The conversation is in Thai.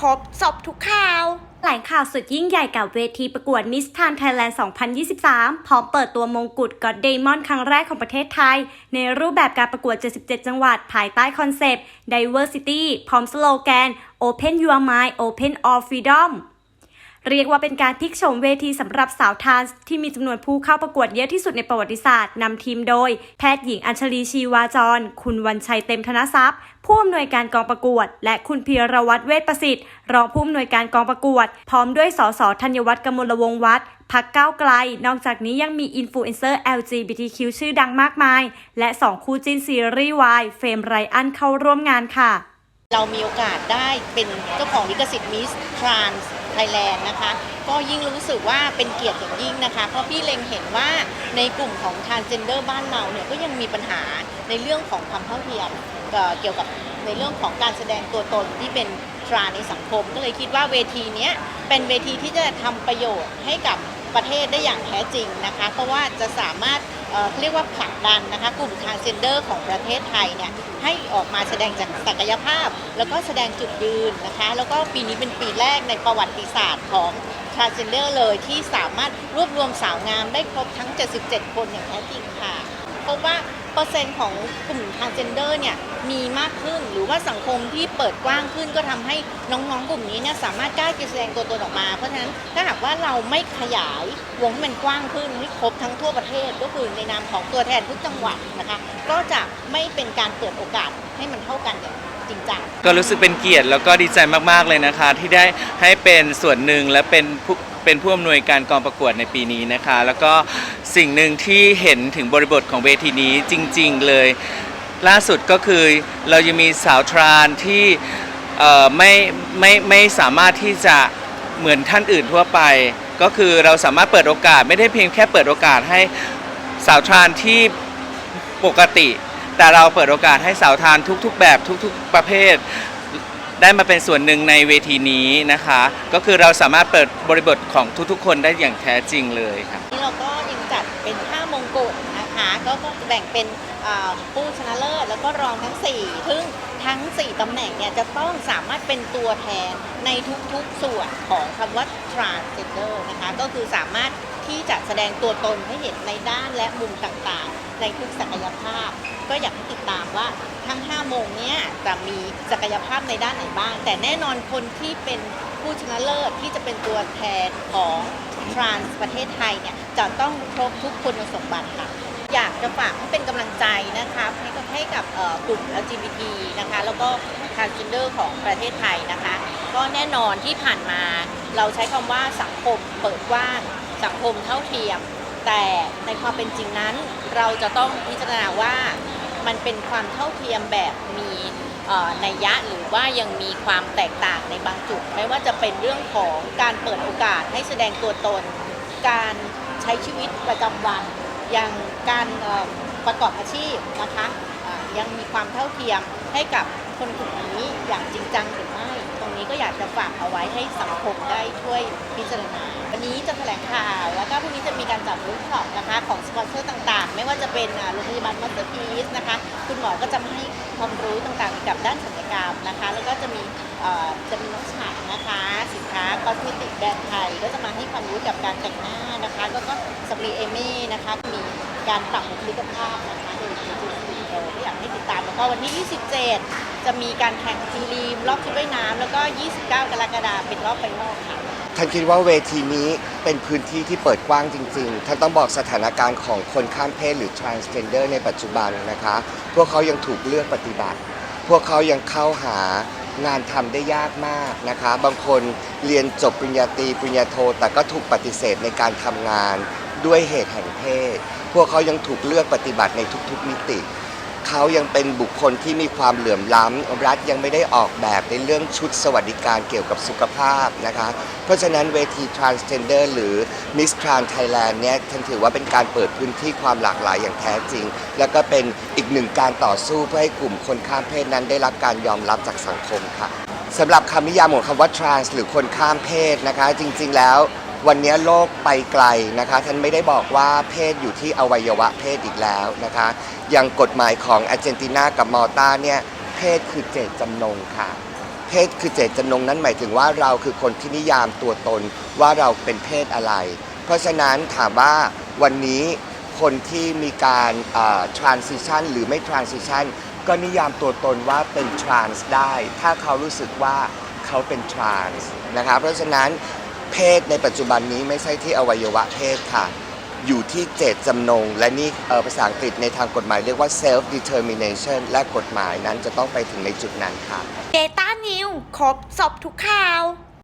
ครบสอบทุกข่าวแถลงข่าวสุดยิ่งใหญ่กับเวทีประกวดมิสทานไทยแลนด์ 2023 พร้อมเปิดตัวมงกุฎก็อดเดมอนครั้งแรกของประเทศไทย ในรูปแบบการประกวด 77 จังหวัด ภายใต้คอนเซปต์ Diversity พร้อมสโลแกน Open Your Mind Open All Freedom เรียกว่าเป็นการพลิกโฉมเวทีสำหรับสาวทานที่มีจำนวนผู้เข้าประกวดเยอะที่สุดในประวัติศาสตร์นำทีมโดย แพทย์หญิงอัญชลีชีวาจร คุณวันชัยเต็มธนทรัพย์ ผู้อำนวยการกองประกวด และคุณพีรวัตรเวชประสิทธิ์ รองผู้อำนวยการกองประกวด พร้อมด้วยสสธัญวัฒน์กมลวงวัฒน์พักก้าวไกล นอกจากนี้ยังมีอินฟลูเอนเซอร์ LGBTQ ชื่อดังมากมาย และสองคู่จิ้นซีรีส์วายเฟรมไรอันเข้าร่วมงานค่ะ เรามีโอกาสได้เป็นเจ้าของลิขสิทธิ์มิสทรานส์ ไทยแลนด์นะคะ ก็ยิ่งรู้สึกว่าเป็นเกียรติอย่างยิ่งนะคะ เพราะพี่เล็งเห็นว่าในกลุ่มของทานเจนเดอร์บ้านเราเนี่ยก็ยังมีปัญหาในเรื่องของความเท่าเทียมเกี่ยวกับในเรื่องของการแสดงตัวตนที่เป็นทราในสังคม ก็เลยคิดว่าเวทีนี้เป็นเวทีที่จะทำประโยชน์ให้กับประเทศได้อย่างแท้จริงนะคะ เพราะว่าจะสามารถ เอ่อเรียกว่าผลักดันนะคะกลุ่มทางเซนเดอร์ของประเทศไทยเนี่ยให้ออกมาแสดงจากศักยภาพ แล้วก็แสดงจุดยืนนะคะแล้วก็ปีนี้เป็นปีแรกในประวัติศาสตร์ของทางเซนเดอร์เลยที่สามารถรวบรวมสาวงามได้ครบทั้ง 77 คนอย่างแท้จริงค่ะ พราะว่าเปอร์เซ็นต์ของกลุ่มทางเจนเดอร์เนี่ยมีมากขึ้นหรือว่าสังคมที่เปิดกว้างขึ้นก็ทำให้น้องๆ กลุ่มนี้เนี่ยสามารถกล้าแสดงตัวตนออกมา เพราะฉะนั้นถ้าหากว่าเราไม่ขยายวงให้มันกว้างขึ้นให้ครบทั้งทั่วประเทศก็คือในนามของตัวแทนทุกจังหวัดนะคะก็จะไม่เป็นการเปิดโอกาสให้มันเท่ากันอย่าง จริงจัง ก็รู้สึกเป็นเกียรติแล้วก็ดีใจมากๆเลยนะคะ ที่ได้ให้เป็นส่วนหนึ่งและเป็นผู้เป็นผู้อำนวยการกองประกวดในปีนี้นะคะ แล้วก็สิ่งหนึ่งที่เห็นถึงบริบทของเวทีนี้จริง ๆ เลย ล่าสุดก็คือเรายังมีสาวทรานที่เอ่อไม่ไม่ไม่สามารถที่จะเหมือนท่านอื่นทั่วไป ก็คือเราสามารถเปิดโอกาสไม่ได้เพียงแค่เปิดโอกาสให้สาวทรานที่ปกติ แต่เราเปิดโอกาสให้สาวทานทุกๆ แบบทุกๆ ประเภท ได้มาเป็นส่วนหนึ่งในเวทีนี้นะคะ ก็คือเราสามารถเปิดบริบทของทุกๆ คนได้อย่างแท้จริงเลยครับนี่เราก็ยังจัดเป็น5มงกุฎนะคะก็ก็แบ่งเป็นอ่าผู้ชนะเลิศแล้วก็รองทั้ง4ซึ่งทั้ง 4ตำแหน่งเนี่ยจะต้องสามารถเป็นตัวแทนในทุกๆส่วนของคำว่า transgender นะคะ ก็คือสามารถ ที่จะแสดงตัวตนให้เห็นในด้านและมุมต่างๆ ในทุกศักยภาพ ก็อยากให้ติดตามว่าทั้ง 5 โมงเนี้ยจะมีศักยภาพในด้านไหนบ้าง แต่แน่นอนคนที่เป็นผู้ชนะเลิศที่จะเป็นตัวแทนของทรานส์ประเทศไทยเนี่ยจะต้องครบทุกคุณสมบัติค่ะอยากจะฝากให้เป็นกำลังใจนะคะให้กับให้กับเอ่อกลุ่ม LGBT นะคะแล้วก็ transgender ของประเทศไทยนะคะ ก็แน่นอนที่ผ่านมาเราใช้คำว่าสังคมเปิดกว้าง สังคมเท่าเทียม แต่ในความเป็นจริงนั้น เราจะต้องพิจารณาว่ามันเป็นความเท่าเทียมแบบมีเอ่อนัยยะหรือว่ายังมีความแตกต่างในบางจุด ไม่ว่าจะเป็นเรื่องของการเปิดโอกาสให้แสดงตัวตน การใช้ชีวิตประจำวัน อย่างการประกอบอาชีพนะคะยังมีความเท่าเทียมให้กับคนกลุ่มนี้อย่างจริงจังหรือไม่ นี้ก็อยากจะฝากเอาไว้ให้สังคมได้ช่วยพิจารณา วันนี้จะแถลงข่าว แล้วก็พรุ่งนี้จะมีการจัดเวิร์กช็อปนะคะของสปอนเซอร์ต่างๆ ไม่ว่าจะเป็นโรงพยาบาลมัตเตอร์พีสนะคะ คุณหมอก็จะให้ความรู้ต่างๆเกี่ยวกับด้านศัลยกรรมนะคะ แล้วก็จะมีจะมีน้องฉันนะคะ สินค้าคอสเมติกแบรนด์ไทยก็จะมาให้ความรู้กับการแต่งหน้านะคะ แล้วก็สปรีเอมี่นะคะมีการปรับบุคลิกภาพนะคะโดยคุณ อก็อยากให้ติดตามแล้วก็วันที่ 27 จะมีการแข่งทีรีมรอบชุดว่ายน้ำแล้วก็ 29 กรกฎาคมเป็นรอบไฟนอลค่ะท่านคิดว่าเวทีนี้เป็นพื้นที่ที่เปิดกว้างจริง ๆ ท่านต้องบอกสถานการณ์ของคนข้ามเพศหรือ transgender ในปัจจุบันนะคะ พวกเขายังถูกเลือกปฏิบัติ พวกเขายังเข้าหางานทำได้ยากมากนะคะ บางคนเรียนจบปริญญาตรีปริญญาโท แต่ก็ถูกปฏิเสธในการทำงานด้วยเหตุแห่งเพศ พวกเขายังถูกเลือกปฏิบัติในทุกๆมิติ เขายังเป็นบุคคลที่มีความเหลื่อมล้ำรัฐยังไม่ได้ออกแบบในเรื่องชุดสวัสดิการเกี่ยวกับสุขภาพนะคะ เพราะฉะนั้นเวที transgender หรือ Miss Trans Thailand เนี่ยท่านถือว่าเป็นการเปิดพื้นที่ความหลากหลายอย่างแท้จริง แล้วก็เป็นอีกหนึ่งการต่อสู้เพื่อให้กลุ่มคนข้ามเพศนั้นได้รับการยอมรับจากสังคมค่ะสำหรับคำนิยามของคำว่า trans หรือคนข้ามเพศนะคะ จริง ๆ แล้ว วันนี้โลกไปไกลนะคะท่านไม่ได้บอกว่าเพศอยู่ที่อวัยวะเพศอีกแล้วนะคะอย่างกฎหมายของอาร์เจนตินากับมอลตาเนี่ยเพศคือเจตจำนงค่ะ เพศคือเจตจำนงนั้นหมายถึงว่าเราคือคนที่นิยามตัวตนว่าเราเป็นเพศอะไร เพราะฉะนั้นถามว่าวันนี้คนที่มีการอ่า transition หรือไม่ transition ก็นิยามตัวตนว่าเป็น trans ได้ ถ้าเขารู้สึกว่าเขาเป็น trans นะคะเพราะฉะนั้น เพศในปัจจุบันนี้ไม่ใช่ที่อวัยวะเพศค่ะ อยู่ที่เจตจำนง และนี่เอ่อภาษาอังกฤษในทางกฎหมายเรียกว่า self determination และกฎหมายนั้นจะต้องไปถึงในจุดนั้นค่ะ Data New ครบสอบทุกข่าว